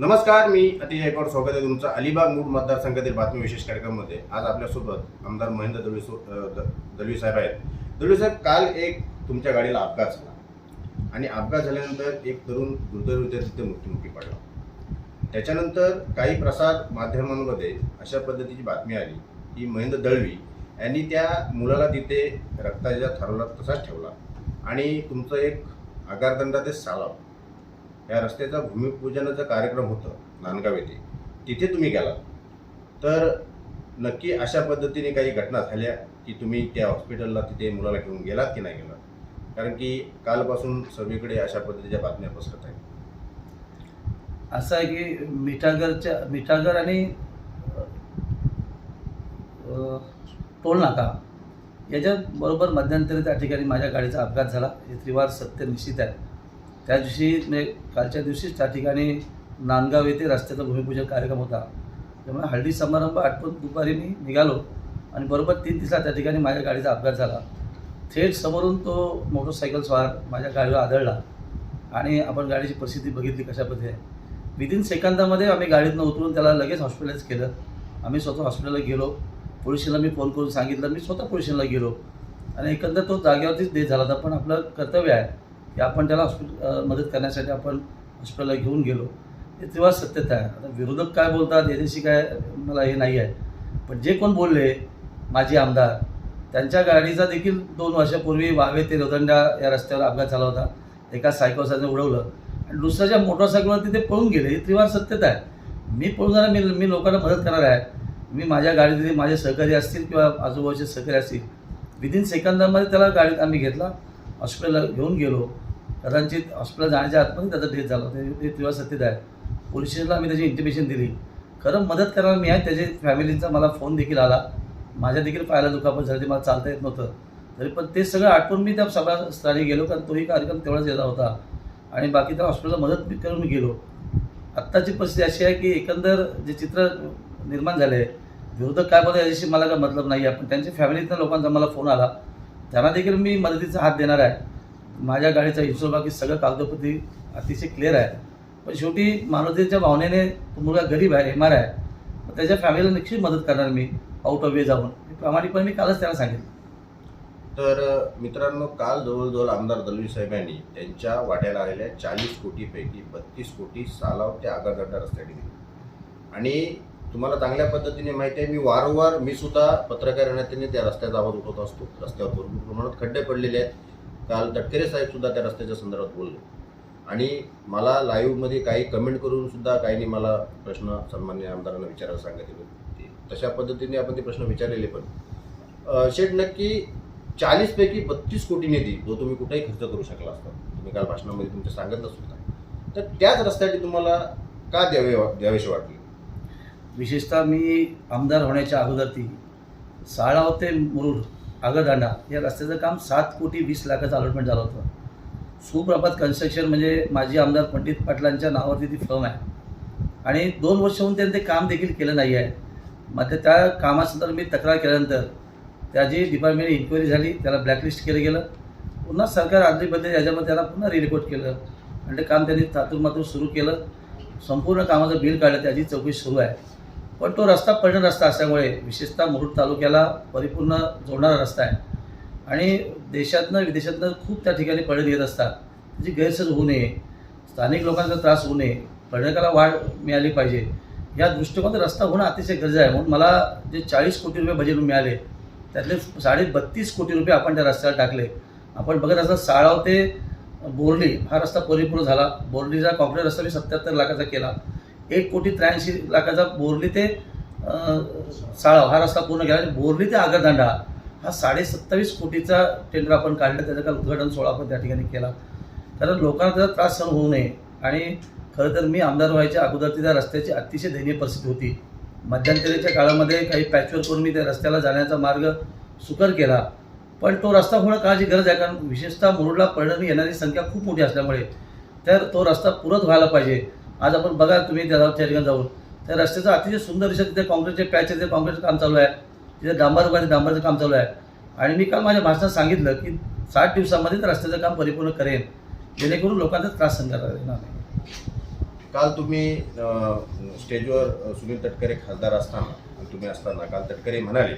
नमस्कार मी अतिशय एकवर स्वागत आहे तुमचं अलिबाग मूळ मतदारसंघातील बातमी विशेष कार्यक्रमामध्ये. आज आपल्यासोबत आमदार महेंद्र दळवी सो- द- दळवी साहेब आहेत. दळवी साहेब काल एक तुमच्या गाडीला अपघात झाला. आणि अपघात झाल्यानंतर एक तरुण दुर्दैवरीत्या तिथे मृत्युमुखी पडला. त्याच्यानंतर काही प्रसार माध्यमांमध्ये अशा पद्धतीची बातमी आली की महेंद्र दळवी यांनी त्या मुलाला तिथे रक्ताच्या थरवला तसाच ठेवला. आणि तुमचं एक आगारदंडा ते सालाव. या रस्त्याचा भूमिपूजनाचा कार्यक्रम होतं नांदगाव येथे तिथे तुम्ही गेलात. तर नक्की अशा पद्धतीने काही घटना झाल्या की तुम्ही त्या हॉस्पिटलला तिथे मुलाला घेऊन गेलात की नाही गेलात? कारण की कालपासून सगळीकडे अशा पद्धतीच्या बातम्या पसरत आहेत. असं आहे की मिठागरच्या मिठागर आणि टोल नाका याच्या बरोबर मध्यंतरी त्या ठिकाणी माझ्या गाडीचा अपघात झाला. हे त्रिवार सत्य निश्चित आहे. त्या दिवशी म्हणजे कालच्या दिवशीच त्या ठिकाणी नांदगाव येथे रस्त्याचा भूमिपूजन कार्यक्रम होता. त्यामुळे हळदी समारंभ आटपून दुपारी मी निघालो आणि बरोबर तीन दिवसा त्या ठिकाणी माझ्या गाडीचा अपघात झाला. थेट समोरून तो मोटरसायकल स्वार माझ्या गाडीवर आदळला आणि आपण गाडीची परिस्थिती बघितली कशापद्धती आहे. विदिन सेकंदामध्ये आम्ही गाडीतनं उतरून त्याला लगेच हॉस्पिटलाइज केलं. आम्ही स्वतः हॉस्पिटलला गेलो. पोलिसांना मी फोन करून सांगितलं. मी स्वतः पोलिसांना गेलो. आणि एकंदर तो जागेवरतीच डेथ झाला होता. पण आपलं कर्तव्य आहे. की आपण त्याला हॉस्पिटल मदत करण्यासाठी आपण हॉस्पिटलला घेऊन गेलो. हे तेव्हा सत्यता आहे आता विरोधक काय बोलतात याच्याशी काय मला हे नाही आहे. पण जे कोण बोलले माजी आमदार त्यांच्या गाडीचा देखील दोन वर्षापूर्वी वावे ते रोदंडा या रस्त्यावर अपघात झाला होता. एका सायकलसाने उडवलं. आणि दुसऱ्याच्या मोटरसायकलवरती ते पळून गेले ही त्रिवार सत्यता आहे मी पळून जाणार मी मी लोकांना मदत करणार आहे. मी माझ्या गाडीतले माझे सहकारी असतील किंवा आजूबाजूचे सहकारी असतील विदिन सेकंदामध्ये त्याला गाडीत आम्ही घेतला. हॉस्पिटलला घेऊन गेलो. कदाचित हॉस्पिटल जाण्याच्या आतमध्ये त्याचा डेथ झाला. ते तेव्हा सत्यत आहे. पोलीस स्टेशनला आम्ही त्याची इंटिमेशन दिली. खरं मदत करायला मी आहे. त्याच्या फॅमिलीचा मला फोन देखील आला. माझ्या देखील पायाला दुखापत झाली. मला चालता येत नव्हतं. तरी पण ते सगळं आठवून मी त्या सगळ्या स्थानी गेलो. कारण तोही कार्यक्रम तेवढाच गेला होता. आणि बाकी त्या हॉस्पिटलला मदत मी करून मी गेलो. आत्ताची परिस्थिती अशी आहे की एकंदर जे चित्र निर्माण झाले आहे विरोधक काय बोलतात याच्याशी मला काय मतलब नाही आहे पण त्यांच्या फॅमिलीतल्या लोकांचा मला फोन आला. त्यांना देखील मी मदतीचा हात देणार आहे. माझ्या गाडीचा हिशोब बाकी सगळं कागदपत्री अतिशय क्लिअर आहे. पण शेवटी मानवतेच्या भावनेने तो मुलगा गरीब आहे एम आर आहे. त्याच्या फॅमिलीला निश्चित मदत करणार मी आउट ऑफ वे जाऊन. हे प्रामाणिकपणे मी कालच त्यांना सांगितलं. तर मित्रांनो काल जवळजवळ आमदार दलवी साहेब यांनी त्यांच्या वाट्याला आलेल्या चाळीस कोटीपैकी बत्तीस कोटी सालाव ते आगारगड्डा रस्त्याने दिले. आणि तुम्हाला चांगल्या पद्धतीने माहिती आहे मी वारंवार मी सुद्धा पत्रकार या नात्याने त्या रस्त्याचा आवाज उठवत असतो रस्त्यावर भरपूर प्रमाणात खड्डे पडलेले आहेत. काल तटकरे साहेब सुद्धा त्या रस्त्याच्या संदर्भात बोलले. आणि मला लाईव्हमध्ये काही कमेंट करून सुद्धा काहींनी मला प्रश्न सन्मान्य आमदारांना विचारायला सांगितले होते. तशा पद्धतीने आपण ते प्रश्न विचारलेले पण. शेठ नक्की चाळीसपैकी बत्तीस कोटी निधी जो तुम्ही कुठेही खर्च करू शकला असता तुम्ही काल भाषणामध्ये तुमच्या सांगितलं सुद्धा तर त्याच रस्त्यासाठी तुम्हाला का द्यावे द्यावेसे वाटले? विशेषतः मी आमदार होण्याच्या अगोदर ती साळाव ते मुरुड आगरदांडा या रस्त्याचं काम सात कोटी वीस लाखाचं अलॉटमेंट झालं होतं. सुप्रभात कन्स्ट्रक्शन म्हणजे माजी आमदार पंडित पाटलांच्या नावावरती ती फर्म आहे. आणि दोन वर्ष होऊन त्यांनी ते काम देखील केलं नाही आहे. मग त्या कामासंदर्भात मी तक्रार केल्यानंतर त्याची डिपार्टमेंट इन्क्वायरी झाली त्याला ब्लॅकलिस्ट केलं गेलं. पुन्हा सरकार आदलीबद्दल याच्यामध्ये त्याला पुन्हा रिपोर्ट केलं. आणि ते काम त्यांनी तातूरमातूर सुरू केलं. संपूर्ण कामाचं बिल काढलं त्याची चौकशी सुरू आहे. पण तो रस्ता पर्यटन रस्ता असल्यामुळे विशेषतः मुरुड तालुक्याला परिपूर्ण जोडणारा रस्ता आहे. आणि देशातनं विदेशातनं खूप त्या ठिकाणी पडण येत असतात. त्याची गैरसोय होऊ नये स्थानिक लोकांचा त्रास होऊ नये पर्यटकाला वाढ मिळाली पाहिजे. या दृष्टिकोनात रस्ता होणं अतिशय गरजेचं आहे. म्हणून मला जे चाळीस कोटी रुपये बजेट मिळाले त्यातले साडे बत्तीस कोटी रुपये आपण त्या रस्त्याला टाकले. आपण बघत असता साळाव ते बोर्ली हा रस्ता परिपूर्ण झाला. बोर्लीचा कॉन्क्रीट रस्ता मी सत्याहत्तर लाखाचा केला. एक कोटी त्र्याऐंशी लाखाचा बोरली ते साळा साळाव हा रस्ता पूर्ण केला. आणि बोरली ते आगरदांडा हा साडे सत्तावीस कोटीचा टेंडर आपण काढला त्याचा काल उद्घाटन सोहळा आपण त्या ठिकाणी केला. कारण लोकांना त्याचा त्रास सहन होऊ नये. आणि खरं तर मी आमदार व्हायच्या अगोदर त्या रस्त्याची अतिशय दयनीय परिस्थिती होती. मध्यंतरीच्या काळामध्ये काही पॅचवर करून मी त्या रस्त्याला जाण्याचा मार्ग सुकर केला. पण तो रस्ता होणं काळाची गरज आहे कारण विशेषतः मुरुडला परिणामी येणारी संख्या खूप मोठी असल्यामुळे तर तो रस्ता पुरत व्हायला पाहिजे. आज आपण बघा तुम्ही त्या ठिकाणी जाऊन. त्या रस्त्याचं अतिशय सुंदर दिशा तिथे कॉन्क्रीटचे पॅच आहे ते कॉन्क्रीटचं काम चालू आहे. तिथे डांबर उभा डांबरचं काम चालू आहे. आणि मी काल माझ्या भाषणात सांगितलं की साठ दिवसामध्ये त्या रस्त्याचं काम परिपूर्ण करेन. जेणेकरून लोकांचा त्रास सहन येणार नाही. काल तुम्ही स्टेजवर सुनील तटकरे खासदार असताना तुम्ही असताना काल तटकरे म्हणाले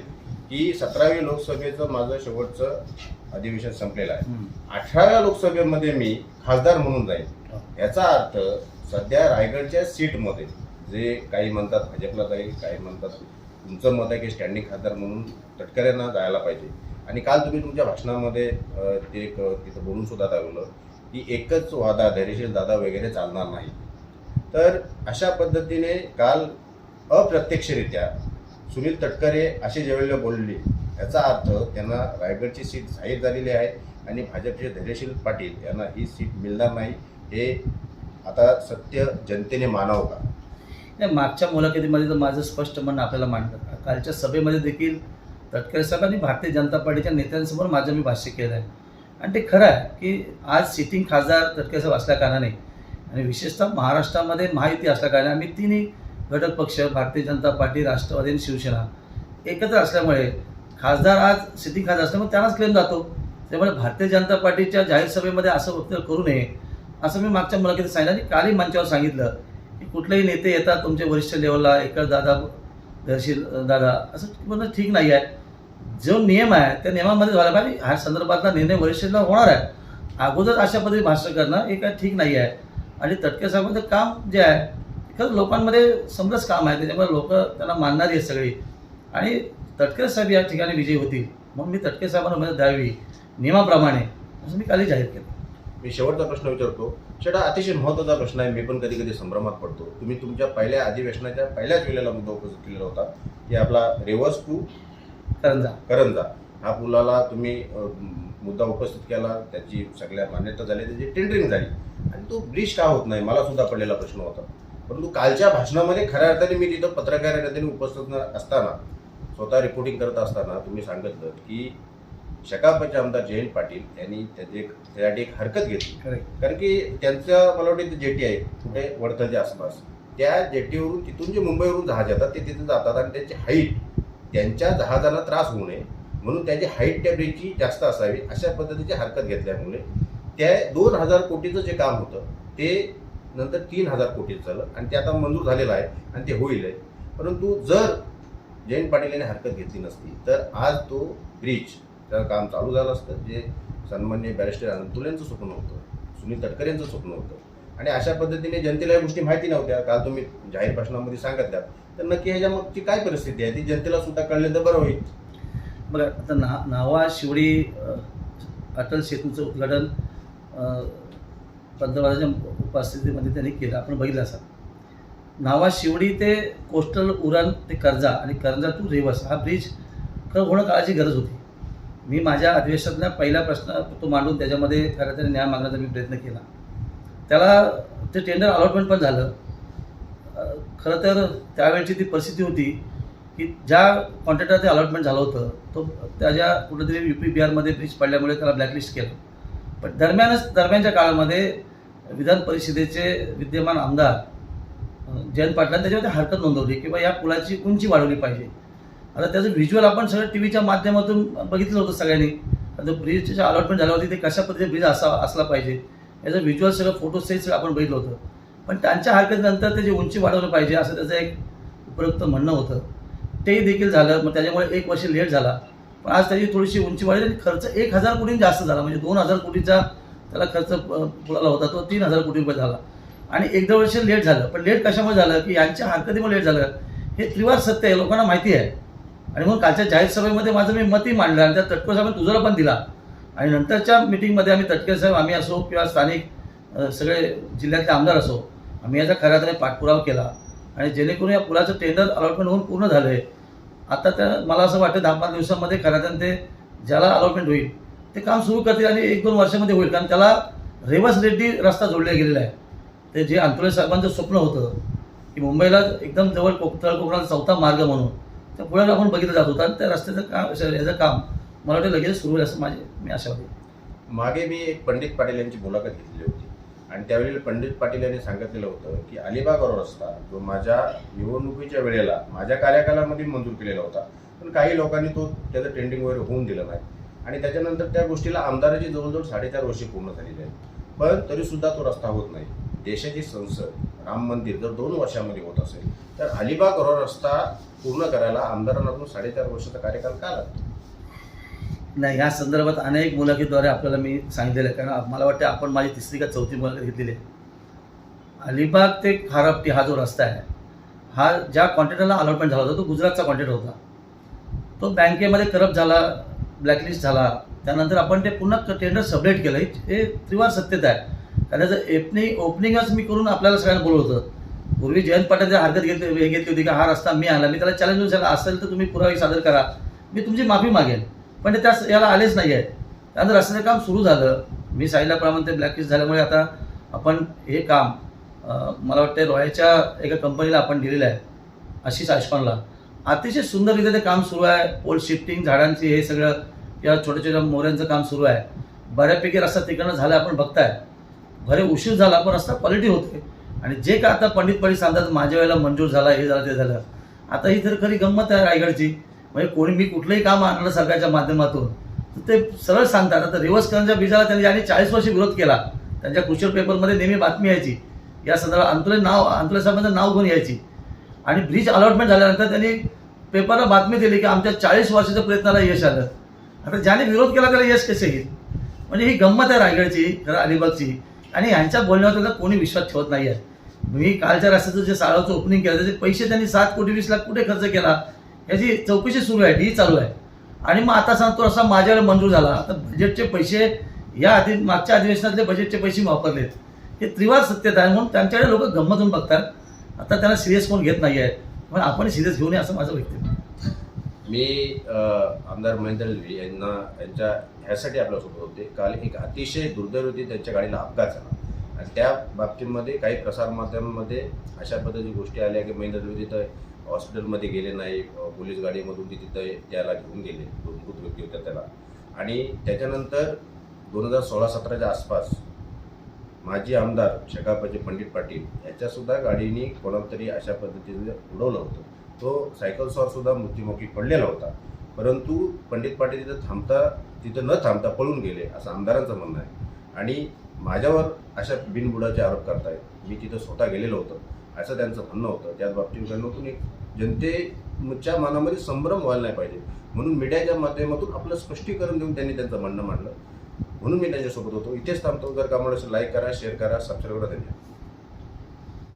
की सतरावी लोकसभेचं माझं शेवटचं अधिवेशन संपलेलं आहे. अठराव्या लोकसभेमध्ये मी खासदार म्हणून जाईल हो. याचा अर्थ सध्या रायगडच्या सीटमध्ये जे काही म्हणतात भाजपला जाईल काही म्हणतात तुमचं मत आहे की स्टँडिंग खासदार म्हणून तटकऱ्यांना जायला पाहिजे. आणि काल तुम्ही तुमच्या भाषणामध्ये ते एक तिथं बोलून सुद्धा दाखवलं की एकच वादा धैर्यशील दादा वगैरे चालणार नाही. तर अशा पद्धतीने काल अप्रत्यक्षरित्या सुनील तटकरे असे ज्यावेळेला बोलले याचा अर्थ त्यांना रायगडची सीट जाहीर झालेली आहे आणि भाजपचे धैर्यशील पाटील यांना ही सीट मिळणार नाही हे आता सत्य जनतेने मानावं का? नाही मागच्या मुलाखतीमध्ये तर माझं स्पष्ट म्हणणं आपल्याला मांडलं. कालच्या सभेमध्ये देखील तटकरे आणि भारतीय जनता पार्टीच्या नेत्यांसमोर माझं मी भाष्य केलं आहे. आणि ते खरं आहे की आज सिटिंग खासदार तटकरे साहेब असल्या कारणाने आणि विशेषतः महाराष्ट्रामध्ये महायुती असल्या कारणाने आम्ही तिन्ही घटक पक्ष भारतीय जनता पार्टी राष्ट्रवादी आणि शिवसेना एकत्र असल्यामुळे खासदार आज सिटिंग खासदार असल्यामुळे त्यांनाच क्लेम जातो. त्यामुळे भारतीय जनता पार्टीच्या जाहीर सभेमध्ये असं वक्तव्य करू नये असं मी मागच्या मुलाखतीत सांगितलं आणि कालही मंचावर सांगितलं की कुठलेही नेते येतात तुमच्या वरिष्ठ लेवलला एकच दादा दर्शील दादा असं म्हणणं ठीक नाही आहे. जो नियम आहे त्या नियमामध्ये झाला पाहिजे. ह्या संदर्भातला निर्णय वरिष्ठला होणार आहे. अगोदर अशा पद्धती भाष्य करणं हे काय ठीक नाही आहे. आणि तटके साहेबांचं काम जे आहे खरंच लोकांमध्ये समजच काम आहे. त्याच्यामुळे लोक त्यांना मानणारी आहेत सगळी. आणि तटके साहेब या ठिकाणी विजयी होतील. मग मी तटके साहेबांना मदत द्यावी नियमाप्रमाणे असं मी कालही जाहीर केलं. मी शेवटचा प्रश्न विचारतो. शेटा अतिशय महत्त्वाचा प्रश्न आहे. मी पण कधी कधी संभ्रमात पडतो. तुम्ही तुमच्या पहिल्या अधिवेशनाच्या पहिल्याच वेळेला मुद्दा उपस्थित केलेला होता. की आपला रेवर्स टू करंजा. करंजा. हा पुलाला तुम्ही मुद्दा उपस्थित केला. त्याची सगळ्या मान्यता झाली. त्याची टेंडरिंग झाली. आणि तो ब्रिज का होत नाही? मला सुद्धा पडलेला प्रश्न होता. परंतु कालच्या भाषणामध्ये खऱ्या अर्थाने मी तिथं पत्रकार नेत्याने उपस्थित असताना स्वतः रिपोर्टिंग करत असताना तुम्ही सांगितलं की शकापचे आमदार जयंत पाटील यांनी त्याची एक त्यासाठी एक हरकत घेतली. कारण की त्यांचं मला वाटतं जेटी आहे कुठे वडथलच्या आसपास. त्या जेटीवरून तिथून जे मुंबईवरून जहाज येतात ते तिथे जातात आणि त्याची हाईट त्यांच्या जहाजांना त्रास होऊ नये. म्हणून त्याची हाईट त्या ब्रिजची जास्त असावी अशा पद्धतीची हरकत घेतल्यामुळे त्या दोन हजार कोटीचं जे काम होतं ते नंतर तीन हजार कोटीचं झालं आणि ते आता मंजूर झालेलं आहे आणि ते होईल आहे. परंतु जर जयंत पाटील यांनी हरकत घेतली नसती तर आज तो ब्रिज त्याचं काम चालू झालं असतं जे सन्मान्य बॅरिस्टर अनंतुल यांचं स्वप्न होतं सुनील तटकर यांचं स्वप्न होतं. आणि अशा पद्धतीने जनतेला या गोष्टी माहिती नव्हत्या काल तुम्ही जाहीर भाषणामध्ये सांगितल्या तर नक्की ह्याच्या मागची काय परिस्थिती आहे? ती जनतेला सुद्धा कळले तर बरं होईल. बघा आता ना नावा शिवडी अटल सेतूचं उद्घाटन अ, पंतप्रधानाच्या उपस्थितीमध्ये त्यांनी केलं. आपण बघितलं असं नावा शिवडी ते कोस्टल उरण ते कर्जा आणि कर्जा टू रेवस हा ब्रिज खरं होणं काळाची गरज होती. मी माझ्या अधिवेशनातल्या पहिला प्रश्न तो मांडून त्याच्यामध्ये खरं तरी न्याय मागण्याचा मी प्रयत्न केला. त्याला ते टेंडर अलॉटमेंट पण झालं. खरं तर त्यावेळची ती परिस्थिती होती की ज्या कॉन्ट्रॅक्टर ते अलॉटमेंट झालं होतं तो त्याच्या कुठेतरी यू पी बिहारमध्ये ब्रिज पडल्यामुळे त्याला ब्लॅकलिस्ट केलं. पण दरम्यानच दरम्यानच्या काळामध्ये विधान परिषदेचे विद्यमान आमदार जयंत पाटलांनी त्याच्यामध्ये हरकत नोंदवली किंवा या पुलाची उंची वाढवली पाहिजे. आता त्याचं व्हिज्युअल आपण सगळं टी व्हीच्या माध्यमातून बघितलं होतं सगळ्यांनी. आता ब्रिजच्या अलॉटमेंट झालं होती ते कशा पद्धतीने ब्रिज असा असला पाहिजे. याचं व्हिज्युअल सगळं फोटो सगळं आपण बघितलं होतं. पण त्यांच्या हरकतीनंतर त्याची उंची वाढवलं पाहिजे असं त्याचं एक उपयुक्त म्हणणं होतं. ते देखील झालं मग त्याच्यामुळे एक वर्ष लेट झाला. पण आज त्याची थोडीशी उंची वाढली आणि खर्च एक हजार कोटी जास्त झाला. म्हणजे दोन हजार कोटीचा त्याला खर्च अ, होता तो तीन हजार कोटी रुपये झाला. आणि एक दोन वर्ष लेट झालं. पण लेट कशामुळे झालं? की यांच्या हरकतीमुळे लेट झालं. हे त्रिवार सत्य आहे लोकांना माहिती आहे. आणि मग कालच्या जाहीर सभेमध्ये माझं मी मतही मांडलं आणि त्या तटकर साहेबांनी तुझाला पण दिला. आणि नंतरच्या मिटिंगमध्ये आम्ही तटकर साहेब आम्ही असो किंवा स्थानिक सगळे जिल्ह्यातले आमदार असो आम्ही याचा खऱ्या अर्थाने पाठपुरावा केला. आणि जेणेकरून या पुलाचं टेंडर अलॉटमेंट होऊन पूर्ण झालं आहे आता त्या मला असं वाटतं दहा पाच दिवसामध्ये खऱ्या अर्थाने ते ज्याला अलॉटमेंट होईल ते काम सुरू करतील आणि एक दोन वर्षामध्ये होईल. कारण त्याला रेवस रेड्डी रस्ता जोडला गेलेला आहे. ते जे अंतुले साहेबांचं स्वप्न होतं की मुंबईला एकदम जवळ कोक तळ कोकणाचा चौथा मार्ग म्हणून त्या पुण्याला आपण बघितलं जात होता. त्या रस्त्याचं काम याचं काम मला वाटतं लगेच सुरू होईल असं माझे मी आशा होती मागे मी एक पंडित पाटील यांची मुलाखत घेतली होती. आणि त्यावेळी पंडित पाटील यांनी सांगितलेलं होतं की अलिबागवर रस्ता जो माझ्या निवडणुकीच्या वेळेला माझ्या कार्यकालामध्ये मंजूर केलेला होता. पण काही लोकांनी तो त्याचं टेंडिंग वगैरे होऊन दिलं नाही. आणि त्याच्यानंतर त्या गोष्टीला आमदाराची जवळजवळ साडेचार वर्षे पूर्ण झालेली आहेत. पण तरीसुद्धा तो रस्ता होत नाही. देशाची संसद राम मंदिर जर दोन वर्षामध्ये होत असेल तर अलिबाग रोड रस्ता पूर्ण करायला आमदारांना साडेचार वर्षाचा कार्यकाल का लागतो? नाही ह्या संदर्भात अनेक मुलाखतीद्वारे आपल्याला मी सांगितलेलं आहे. कारण मला वाटतं आपण माझी तिसरी का चौथी मुलाखत घेतलेली आहे. अलिबाग ते खारपटी हा जो रस्ता आहे हा ज्या कॉन्ट्रॅक्टरला अलॉटमेंट झाला होता तो गुजरातचा कॉन्ट्रॅक्ट होता. तो बँकेमध्ये करप्ट झाला ब्लॅकलिस्ट झाला. त्यानंतर आपण ते पुन्हा टेंडर सबलेट केलं. हे त्रिवार सत्यता आहे. कारण त्याचं एपनिंग ओपनिंगच मी करून आपल्याला सगळ्यांना बोलवत होतं. पूर्वी जयंत पाटील हरकत घेतली हे घेतली होती का हा रस्ता मी आला मी त्याला चॅलेंज देऊन सांगितलं असेल तर तुम्ही पुरावे सादर करा. मी तुमची माफी मागेन पण ते त्या याला आलेच नाही आहेत त्यानंतर रस्त्याचं काम सुरू झालं मी सांगितल्याप्रमाणे ते ब्लॅकलिस्ट झाल्यामुळे आता आपण हे काम मला वाटतं रॉयच्या एका कंपनीला आपण दिलेलं आहे आशिष आशपानला अतिशय सुंदररीत्या ते काम सुरू आहे. पोल शिफ्टिंग झाडांची हे सगळं या छोट्या छोट्या मोऱ्यांचं काम सुरू आहे. बऱ्यापैकी रस्ता तिकडनं झाला आपण बघताय. भरे उशीर झाला पण रस्ता क्वालिटी होते आणि जे काय आता पंडित पडी सांगतात माझ्या वेळेला मंजूर झाला हे झालं ते झालं. आता ही तर खरी गंमत आहे रायगडची. म्हणजे कोणी मी कुठलंही काम आणलं सरकारच्या माध्यमातून तर ते सरळ सांगतात. आता रिव्हर्स करण्याच्या बीजाला त्यांनी आणि चाळीस वर्ष विरोध केला त्यांच्या कुशल पेपरमध्ये नेहमी बातमी यायची. या संदर्भात अंतुले नाव अंतुले साहेबांचं नाव घेऊन यायची. आणि ब्रिज अलॉटमेंट झाल्यानंतर त्यांनी पेपरला बातमी दिली की आमच्या चाळीस वर्षाच्या प्रयत्नाला यश आलं. आता ज्याने विरोध केला त्याला यश कसे येईल? म्हणजे ही गंमत आहे रायगडची खरं अलिबागची. आणि ह्यांच्या बोलण्यावर त्याचा कोणी विश्वास ठेवत नाही आहे मी कालच्या रस्त्याचं जे साळाचं ओपनिंग केलं त्याचे पैसे त्यांनी सात कोटी वीस लाख कुठे खर्च केला? याची चौकशी सुरू आहे डी चालू आहे. आणि मग आता सांगतो असा माझ्याकडे मंजूर झाला. आता बजेटचे पैसे या आधी मागच्या अधिवेशनातले बजेटचे पैसे वापरले वापरलेत. हे त्रिवार सत्यता आहे म्हणून त्यांच्याकडे लोक गमतून बघतात. आता त्यांना सिरियस कोण घेत नाही आहे पण आपण सिरियस घेऊ नये असं माझं वक्तव्य मी आमदार महेंद्र यांना यांच्या ह्यासाठी आपल्यासोबत होते. काल एक अतिशय दुर्दैवती त्यांच्या गाडीला अपघात झाला. आणि त्या बाबतीमध्ये काही प्रसारमाध्यमांमध्ये अशा पद्धतीची गोष्टी आल्या की महेंद्र लवी तिथं हॉस्पिटलमध्ये गेले नाही पोलीस गाडीमधून ते तिथं त्याला घेऊन गेले. दोन मृत व्यक्ती होत्या त्याला. आणि त्याच्यानंतर दोन हजार सोळा सतराच्या आसपास माजी आमदार शकापाचे पंडित पाटील याच्यासुद्धा गाडीने कोणातरी अशा पद्धतीने उडवलं होतं. तो सायकल मृत्युमुखी पडलेला होता. परंतु पंडित पाटील तिथं थांबता तिथं न थांबता पळून गेले असं आमदारांचं म्हणणं आहे. आणि माझ्यावर अशा बिनबुडाचे आरोप करतायत. मी तिथं स्वतः गेलेलो होतो असं त्यांचं म्हणणं होतं. त्याच बाबतीत एक जनतेच्या मनामध्ये संभ्रम व्हायला नाही पाहिजे. म्हणून मीडियाच्या माध्यमातून आपलं स्पष्टीकरण देऊन त्यांनी त्यांचं म्हणणं मांडलं. म्हणून मी त्यांच्यासोबत होतो. इथेच थांबतो. जर का मला लाईक करा शेअर करा सबस्क्राईब करा. धन्यवाद.